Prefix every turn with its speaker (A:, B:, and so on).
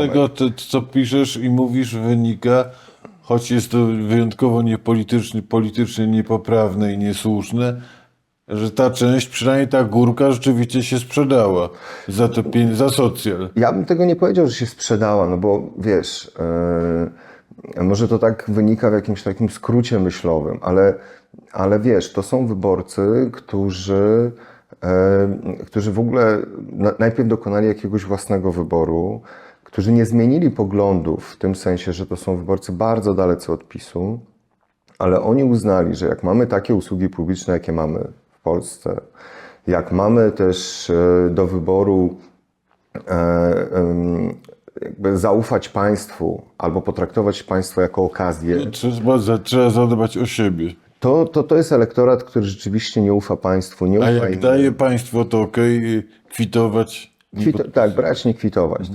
A: tego, co, co piszesz i mówisz, wynika, choć jest to wyjątkowo niepolitycznie, politycznie niepoprawne i niesłuszne, że ta część, przynajmniej ta górka, rzeczywiście się sprzedała za, pien- za socjal.
B: Ja bym tego nie powiedział, że się sprzedała, no bo wiesz, yy, może to tak wynika w jakimś takim skrócie myślowym, ale, ale wiesz, to są wyborcy, którzy, yy, którzy w ogóle na, najpierw dokonali jakiegoś własnego wyboru, którzy nie zmienili poglądów w tym sensie, że to są wyborcy bardzo dalecy od PiSu, ale oni uznali, że jak mamy takie usługi publiczne, jakie mamy w Polsce, jak mamy też e, do wyboru e, jakby zaufać państwu albo potraktować państwo jako okazję,
A: Trzeba, trzeba zadbać o siebie.
B: to, to, to jest elektorat, który rzeczywiście nie ufa państwu, nie
A: A
B: ufa
A: jak
B: innym.
A: daje państwo, to okej, kwitować.
B: Kwito, tak, brać, nie kwitować.